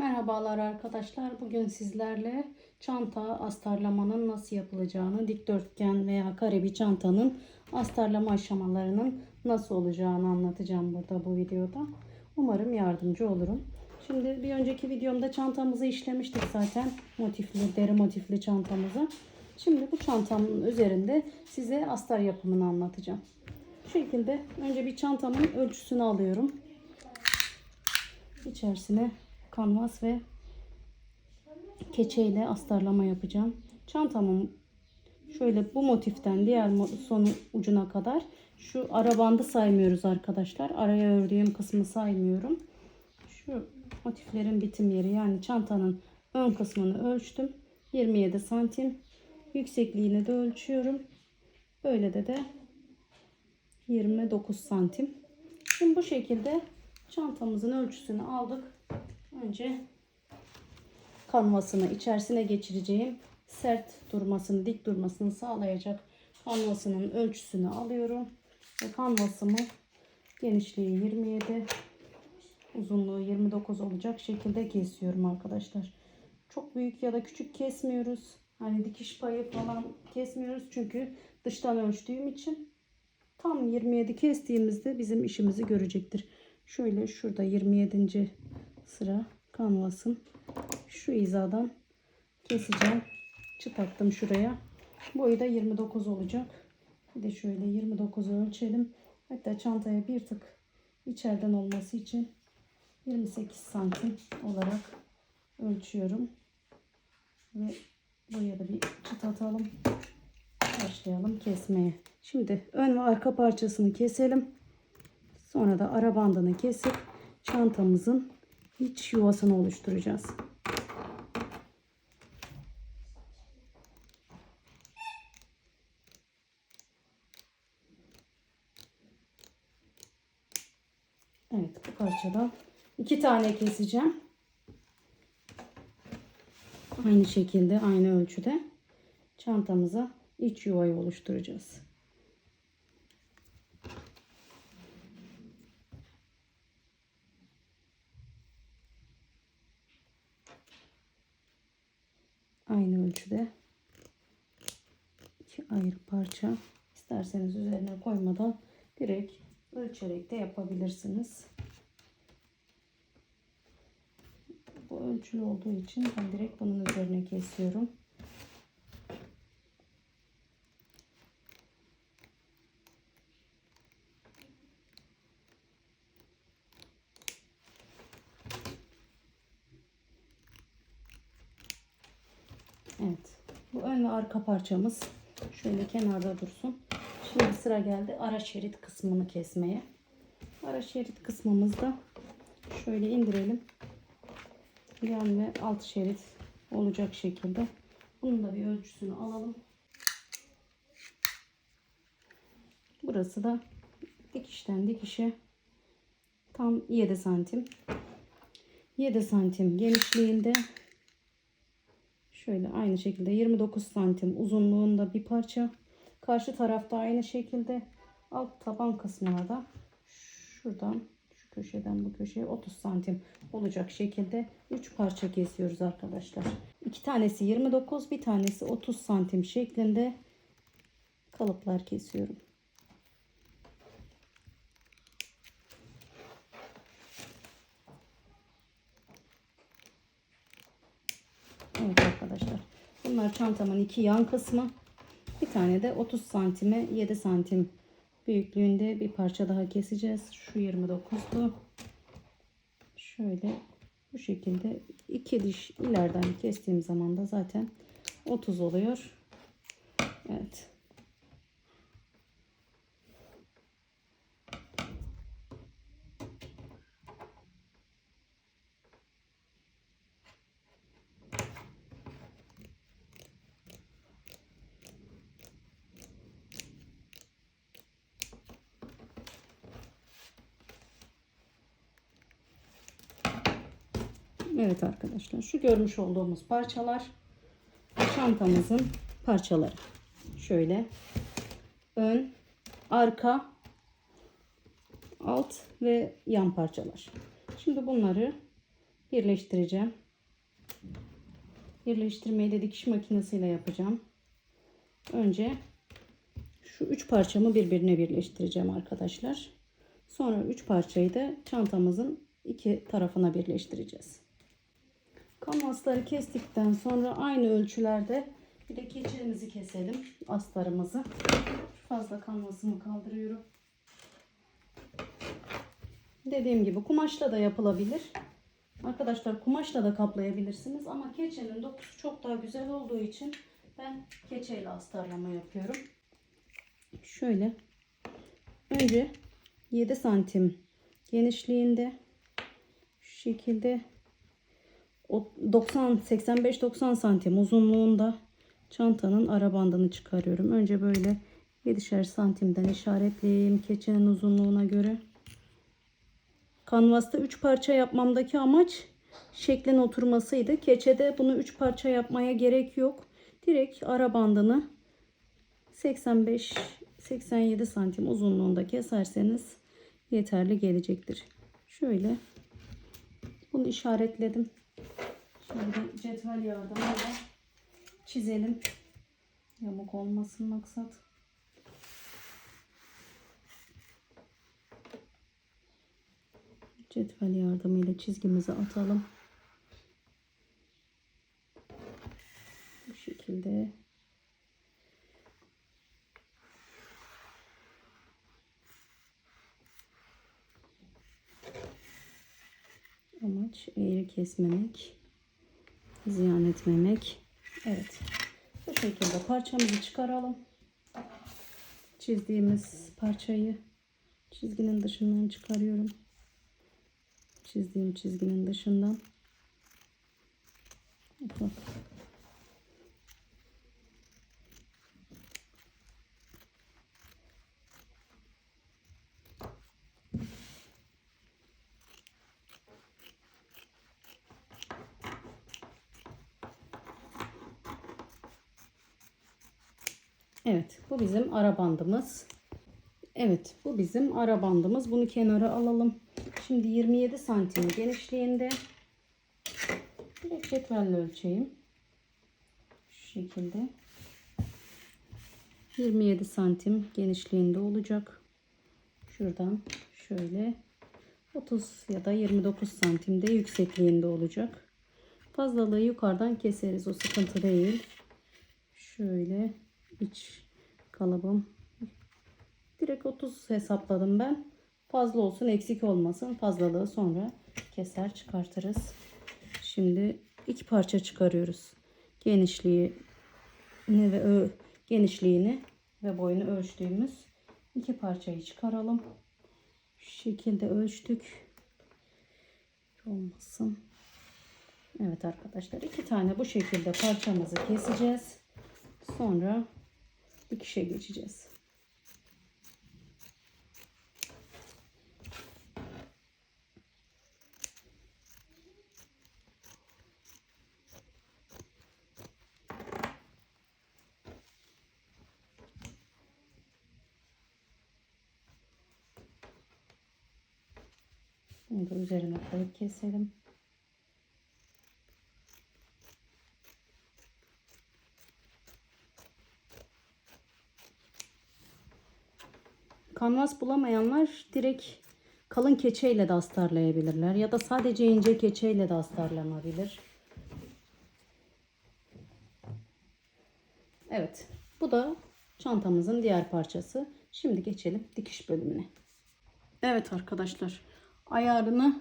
Merhabalar arkadaşlar. Bugün sizlerle çanta astarlamanın nasıl yapılacağını, dikdörtgen veya kare bir çantanın astarlama aşamalarının nasıl olacağını anlatacağım burada bu videoda. Umarım yardımcı olurum. Şimdi bir önceki videomda çantamızı işlemiştik zaten. Motifli, deri motifli çantamızı. Şimdi bu çantamın üzerinde size astar yapımını anlatacağım. Bu şekilde önce bir çantamın ölçüsünü alıyorum. İçerisine kanvas ve keçeyle astarlama yapacağım. Çantamın şöyle bu motiften diğer sonu ucuna kadar şu ara bandı saymıyoruz arkadaşlar. Araya ördüğüm kısmı saymıyorum. Şu motiflerin bitim yeri yani çantanın ön kısmını ölçtüm. 27 santim. Yüksekliğini de ölçüyorum. Böyle de de 29 santim. Şimdi bu şekilde çantamızın ölçüsünü aldık. Önce kanvasını içerisine geçireceğim sert durmasını, dik durmasını sağlayacak kanvasının ölçüsünü alıyorum. Ve kanvasımı genişliği 27, uzunluğu 29 olacak şekilde kesiyorum arkadaşlar. Çok büyük ya da küçük kesmiyoruz. Hani dikiş payı falan kesmiyoruz çünkü dıştan ölçtüğüm için tam 27 kestiğimizde bizim işimizi görecektir. Şöyle şurada 27. sıra kanvasım. Şu hizadan keseceğim. Çıt attım şuraya. Boyu da 29 olacak. Bir de şöyle 29'u ölçelim. Hatta çantaya bir tık içeriden olması için 28 santim olarak ölçüyorum. Ve buraya da bir çıt atalım. Başlayalım kesmeye. Şimdi ön ve arka parçasını keselim. Sonra da ara bandını kesip çantamızın iç yuvasını oluşturacağız. Evet bu parçada iki tane keseceğim. Aynı şekilde aynı ölçüde çantamıza iç yuvayı oluşturacağız. Aynı ölçüde iki ayrı parça isterseniz üzerine koymadan direkt ölçerek de yapabilirsiniz. Bu ölçülü olduğu için ben direkt bunun üzerine kesiyorum. Evet. Bu ön ve arka parçamız şöyle kenarda dursun. Şimdi sıra geldi ara şerit kısmını kesmeye. Ara şerit kısmımızda şöyle indirelim. Yan ve alt şerit olacak şekilde. Bunun da bir ölçüsünü alalım. Burası da dikişten dikişe tam 7 santim. 7 santim genişliğinde şöyle aynı şekilde 29 santim uzunluğunda bir parça. Karşı tarafta aynı şekilde alt taban kısmına da şuradan şu köşeden bu köşeye 30 santim olacak şekilde 3 parça kesiyoruz arkadaşlar. İki tanesi 29 bir tanesi 30 santim şeklinde kalıplar kesiyorum. Evet arkadaşlar. Bunlar çantamın iki yan kısmı. Bir tane de 30 santime 7 santim büyüklüğünde bir parça daha keseceğiz. Şu 29'du. Şöyle bu şekilde iki diş ileriden kestiğim zaman da zaten 30 oluyor. Evet. Evet arkadaşlar şu görmüş olduğumuz parçalar çantamızın parçaları. Şöyle ön, arka, alt ve yan parçalar. Şimdi bunları birleştireceğim. Birleştirmeyi de dikiş makinesiyle yapacağım. Önce şu üç parçamı birbirine birleştireceğim arkadaşlar. Sonra üç parçayı da çantamızın iki tarafına birleştireceğiz. Kanvasları kestikten sonra aynı ölçülerde bir de keçimizi keselim. Astarımızı. Fazla kanvasımı kaldırıyorum. Dediğim gibi kumaşla da yapılabilir. Arkadaşlar kumaşla da kaplayabilirsiniz ama keçenin dokusu çok daha güzel olduğu için ben keçeyle astarlama yapıyorum. Şöyle önce 7 santim genişliğinde şu şekilde 90 85 90 santim uzunluğunda çantanın ara bandını çıkarıyorum. Önce böyle 7'şer santimden işaretleyeyim keçenin uzunluğuna göre. Kanvasta 3 parça yapmamdaki amaç şeklin oturmasıydı. Keçede bunu 3 parça yapmaya gerek yok. Direkt ara bandını 85-87 santim uzunluğunda keserseniz yeterli gelecektir. Şöyle bunu işaretledim. Şimdi cetvel yardımıyla çizelim. Yamuk olmasın maksat. Cetvel yardımıyla çizgimizi atalım. Bu şekilde. Amaç eğri kesmemek, ziyan etmemek. Evet. Bu şekilde parçamızı çıkaralım. Çizdiğimiz parçayı çizginin dışından çıkarıyorum çizdiğim çizginin dışından bak. Evet bu bizim ara bandımız. Evet bu bizim ara bandımız. Bunu kenara alalım. Şimdi 27 santim genişliğinde direkt cetvelle ölçeyim. Şu şekilde. 27 santim genişliğinde olacak. Şuradan şöyle 30 ya da 29 santimde yüksekliğinde olacak. Fazlalığı yukarıdan keseriz. O sıkıntı değil. Şöyle iç kalıbım. Direkt 30 hesapladım ben. Fazla olsun eksik olmasın. Fazlalığı sonra keser çıkartırız. Şimdi iki parça çıkarıyoruz. Genişliğini ve genişliğini ve boyunu ölçtüğümüz iki parçayı çıkaralım. Şu şekilde ölçtük. Olmasın. Evet arkadaşlar iki tane bu şekilde parçamızı keseceğiz. Sonra dikişe geçeceğiz. Bunu da üzerine koyup keselim. Kanvas bulamayanlar direkt kalın keçeyle de astarlayabilirler ya da sadece ince keçeyle de astarlanabilir. Evet, bu da çantamızın diğer parçası. Şimdi geçelim dikiş bölümüne. Evet arkadaşlar, ayarını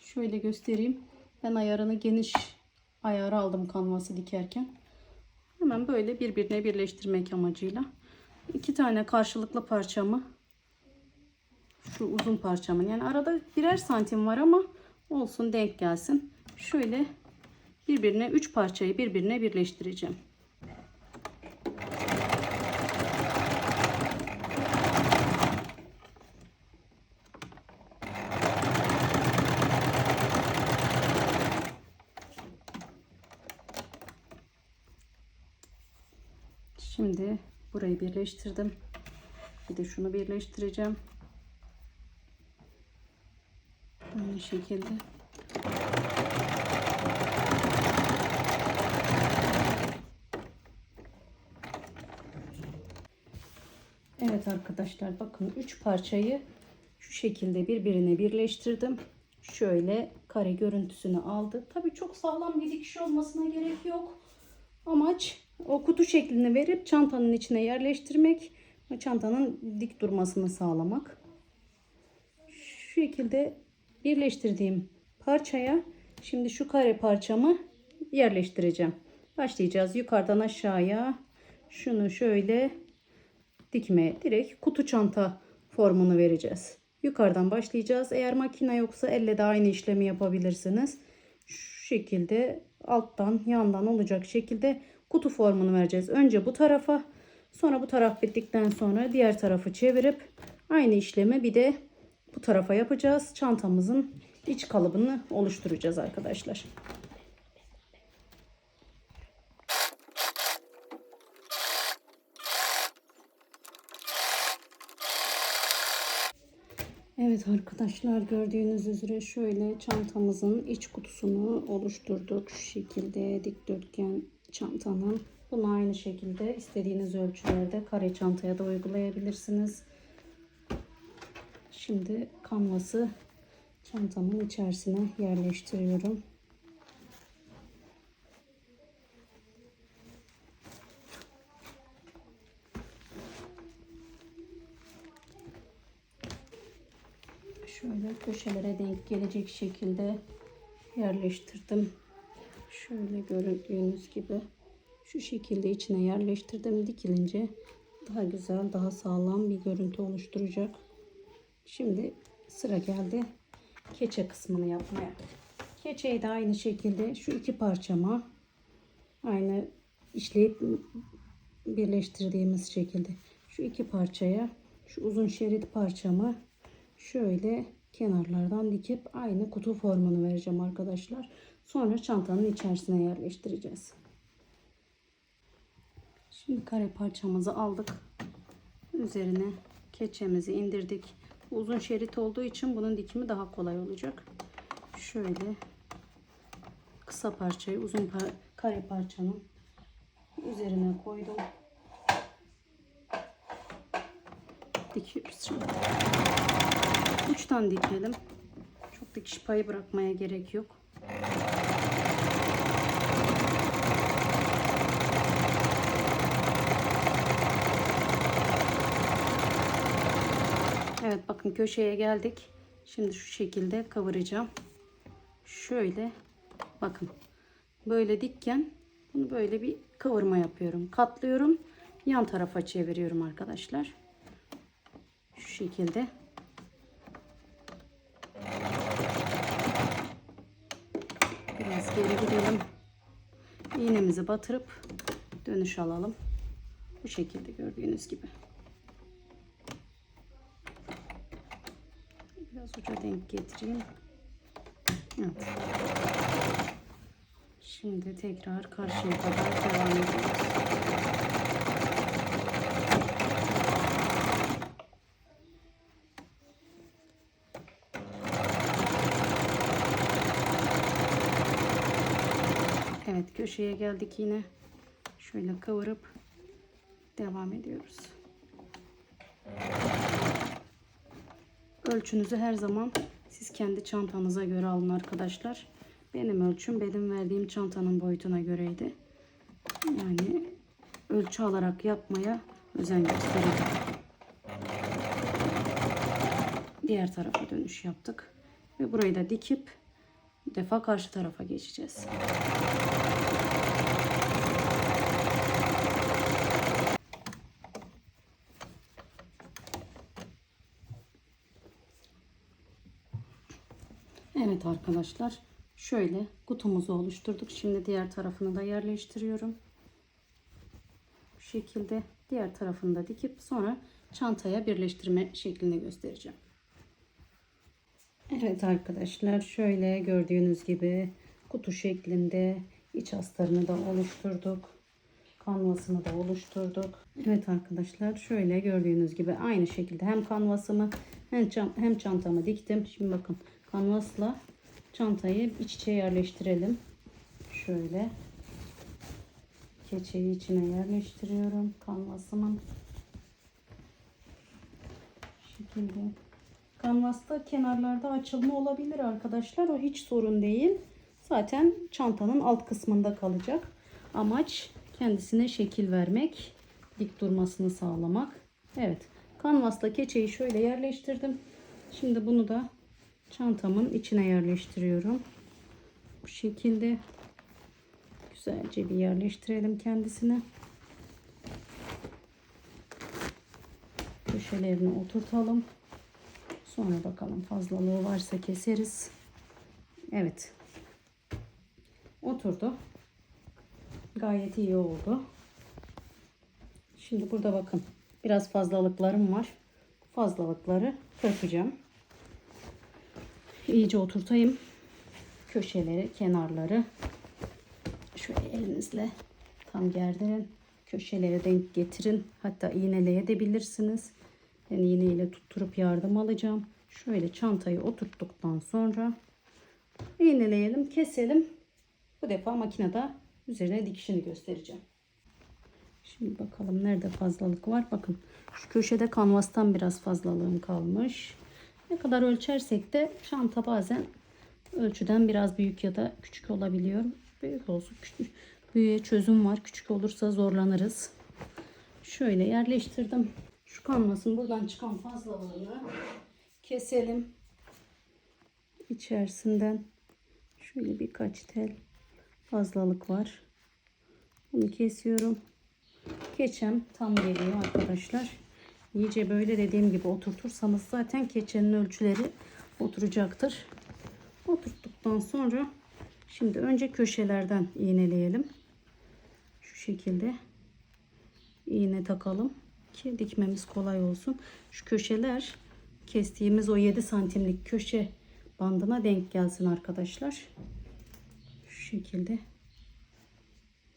şöyle göstereyim. Ben ayarını geniş ayarı aldım kanvası dikerken. Hemen böyle birbirine birleştirmek amacıyla iki tane karşılıklı parçamı şu uzun parçamın yani arada birer santim var ama olsun denk gelsin. Şöyle birbirine üç parçayı birbirine birleştireceğim. Şimdi burayı birleştirdim. Bir de şunu birleştireceğim. Aynı şekilde. Evet arkadaşlar bakın 3 parçayı şu şekilde birbirine birleştirdim. Şöyle kare görüntüsünü aldı. Tabi çok sağlam bir dikiş olmasına gerek yok. Amaç o kutu şeklini verip çantanın içine yerleştirmek ve çantanın dik durmasını sağlamak. Şu şekilde birleştirdiğim parçaya şimdi şu kare parçamı yerleştireceğim. Başlayacağız yukarıdan aşağıya. Şunu şöyle dikmeye direkt kutu çanta formunu vereceğiz. Yukarıdan başlayacağız. Eğer makine yoksa elle de aynı işlemi yapabilirsiniz. Şu şekilde alttan yandan olacak şekilde kutu formunu vereceğiz. Önce bu tarafa sonra bu taraf bittikten sonra diğer tarafı çevirip aynı işlemi bir de bu tarafa yapacağız. Çantamızın iç kalıbını oluşturacağız arkadaşlar. Evet arkadaşlar gördüğünüz üzere şöyle çantamızın iç kutusunu oluşturduk. Şu şekilde dikdörtgen çantanın. Bunu aynı şekilde istediğiniz ölçülerde kare çantaya da uygulayabilirsiniz. Şimdi kanvası çantamın içerisine yerleştiriyorum. Şöyle köşelere denk gelecek şekilde yerleştirdim. Şöyle gördüğünüz gibi şu şekilde içine yerleştirdim. Dikilince daha güzel, daha sağlam bir görüntü oluşturacak. Şimdi sıra geldi keçe kısmını yapmaya. Keçeyi de aynı şekilde şu iki parçama aynı işleyip birleştirdiğimiz şekilde şu iki parçaya şu uzun şerit parçamı şöyle kenarlardan dikip aynı kutu formunu vereceğim arkadaşlar. Sonra çantanın içerisine yerleştireceğiz. Şimdi kare parçamızı aldık. Üzerine keçemizi indirdik. Uzun şerit olduğu için bunun dikimi daha kolay olacak. Şöyle kısa parçayı uzun par kare parçanın üzerine koydum. Dikiyoruz şimdi. Uçtan dikelim. Çok dikiş payı bırakmaya gerek yok. Evet bakın köşeye geldik. Şimdi şu şekilde kıvıracağım. Şöyle bakın. Böyle dikken bunu böyle bir kıvırma yapıyorum. Katlıyorum. Yan tarafa çeviriyorum arkadaşlar. Şu şekilde. Biraz geri gidelim. İğnemizi batırıp dönüş alalım. Bu şekilde gördüğünüz gibi. Biraz uca denk getireyim. Evet. Şimdi tekrar karşıya kadar devam ediyoruz. Evet köşeye geldik yine. Şöyle kıvırıp devam ediyoruz. Ölçünüzü her zaman siz kendi çantanıza göre alın arkadaşlar. Benim ölçüm benim verdiğim çantanın boyutuna göreydi. Yani ölçü alarak yapmaya özen gösterin. Diğer tarafa dönüş yaptık. Ve burayı da dikip bir defa karşı tarafa geçeceğiz. Arkadaşlar şöyle kutumuzu oluşturduk. Şimdi diğer tarafını da yerleştiriyorum. Bu şekilde diğer tarafını da dikip sonra çantaya birleştirme şeklini göstereceğim. Evet arkadaşlar şöyle gördüğünüz gibi kutu şeklinde iç astarını da oluşturduk. Kanvasını da oluşturduk. Evet arkadaşlar şöyle gördüğünüz gibi aynı şekilde hem kanvasımı hem çantamı diktim. Şimdi bakın kanvasla çantayı iç içe yerleştirelim. Şöyle keçeyi içine yerleştiriyorum kanvasımın. şekilde. Kanvasta kenarlarda açılma olabilir arkadaşlar. O hiç sorun değil. Zaten çantanın alt kısmında kalacak. Amaç kendisine şekil vermek. Dik durmasını sağlamak. Evet. Kanvasla keçeyi şöyle yerleştirdim. Şimdi bunu da çantamın içine yerleştiriyorum. Bu şekilde güzelce bir yerleştirelim kendisine. Köşelerini oturtalım. Sonra bakalım fazlalığı varsa keseriz. Evet. Oturdu. Gayet iyi oldu. Şimdi burada bakın. Biraz fazlalıklarım var. Fazlalıkları kırpacağım. İyice oturtayım. Köşeleri, kenarları şöyle elinizle tam gerdirin. Köşelere denk getirin. Hatta iğneleyebilirsiniz. Ben iğneyle tutturup yardım alacağım. Şöyle çantayı oturttuktan sonra iğneleyelim, keselim. Bu defa makinede üzerine dikişini göstereceğim. Şimdi bakalım nerede fazlalık var. Bakın şu köşede kanvastan biraz fazlalığım kalmış. Ne kadar ölçersek de çanta bazen ölçüden biraz büyük ya da küçük olabiliyor. Büyük olsun küçük. Büyüğe çözüm var. Küçük olursa zorlanırız. Şöyle yerleştirdim. Şu kanvasın buradan çıkan fazlalığını keselim. İçerisinden şöyle birkaç tel fazlalık var. Bunu kesiyorum. Keçem tam geliyor arkadaşlar. İyice böyle dediğim gibi oturtursanız zaten keçenin ölçüleri oturacaktır. Oturttuktan sonra şimdi önce köşelerden iğneleyelim. Şu şekilde iğne takalım ki dikmemiz kolay olsun. Şu köşeler kestiğimiz o 7 santimlik köşe bandına denk gelsin arkadaşlar. Şu şekilde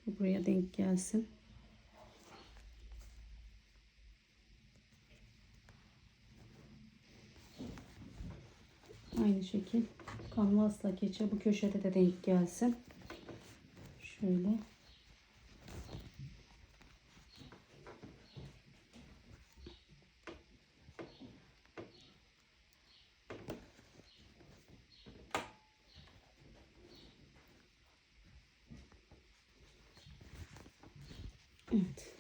buraya denk gelsin. Aynı şekil kanvasla keçe bu köşede de denk gelsin. Şöyle. Evet.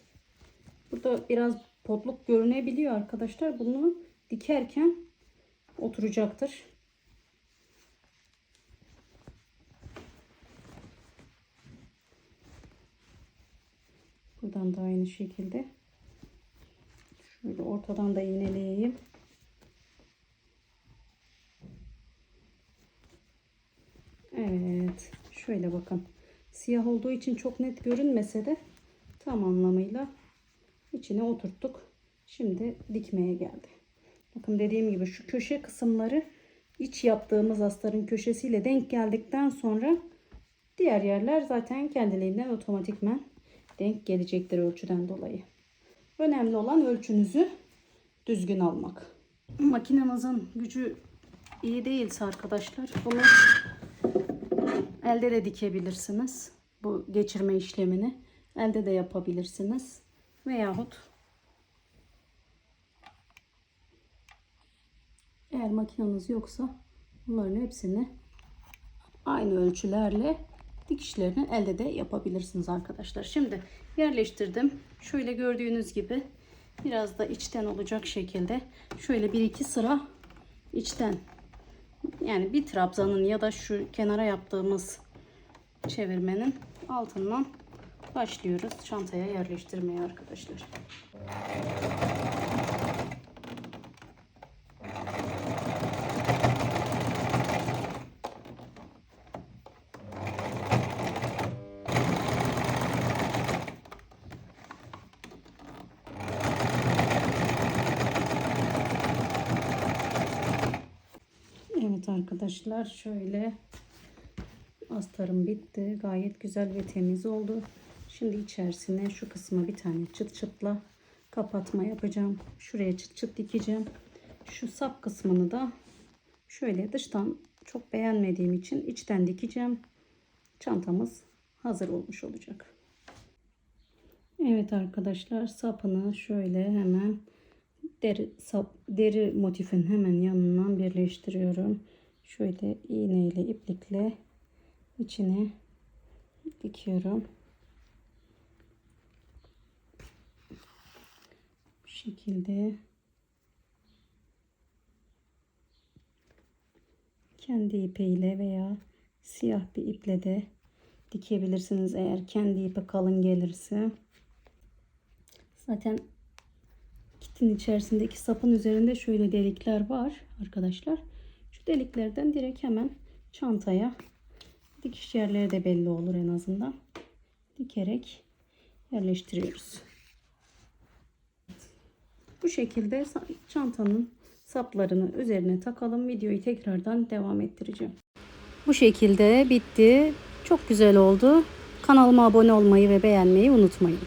Burada biraz potluk görünebiliyor arkadaşlar. Bunu dikerken oturacaktır. Buradan da aynı şekilde. Şöyle ortadan da iğneleyeyim. Evet. Şöyle bakın. Siyah olduğu için çok net görünmese de tam anlamıyla içine oturttuk. Şimdi dikmeye geldi. Bakın dediğim gibi şu köşe kısımları iç yaptığımız astarın köşesiyle denk geldikten sonra diğer yerler zaten kendiliğinden otomatikmen denk gelecektir ölçüden dolayı. Önemli olan ölçünüzü düzgün almak. Makinenizin gücü iyi değilse arkadaşlar bunu elde de dikebilirsiniz. Bu geçirme işlemini elde de yapabilirsiniz. Veyahut eğer makineniz yoksa bunların hepsini aynı ölçülerle dikişlerini elde de yapabilirsiniz arkadaşlar. Şimdi yerleştirdim. Şöyle gördüğünüz gibi biraz da içten olacak şekilde şöyle bir iki sıra içten yani bir trabzanın ya da şu kenara yaptığımız çevirmenin altından başlıyoruz çantaya yerleştirmeye arkadaşlar. Evet arkadaşlar şöyle astarım bitti. Gayet güzel ve temiz oldu. Şimdi içerisine şu kısma bir tane çıt çıtla kapatma yapacağım. Şuraya çıt çıt dikeceğim. Şu sap kısmını da şöyle dıştan çok beğenmediğim için içten dikeceğim. Çantamız hazır olmuş olacak. Evet arkadaşlar sapını şöyle hemen deri sap, deri motifin hemen yanından birleştiriyorum. Şöyle iğneyle iplikle içine dikiyorum. Bu şekilde kendi ipiyle veya siyah bir iple de dikebilirsiniz eğer kendi ipi kalın gelirse. Zaten kitin içerisindeki sapın üzerinde şöyle delikler var arkadaşlar. Deliklerden direkt hemen çantaya dikiş yerleri de belli olur en azından. Dikerek yerleştiriyoruz. Bu şekilde çantanın saplarını üzerine takalım. Videoyu tekrardan devam ettireceğim. Bu şekilde bitti. Çok güzel oldu. Kanalıma abone olmayı ve beğenmeyi unutmayın.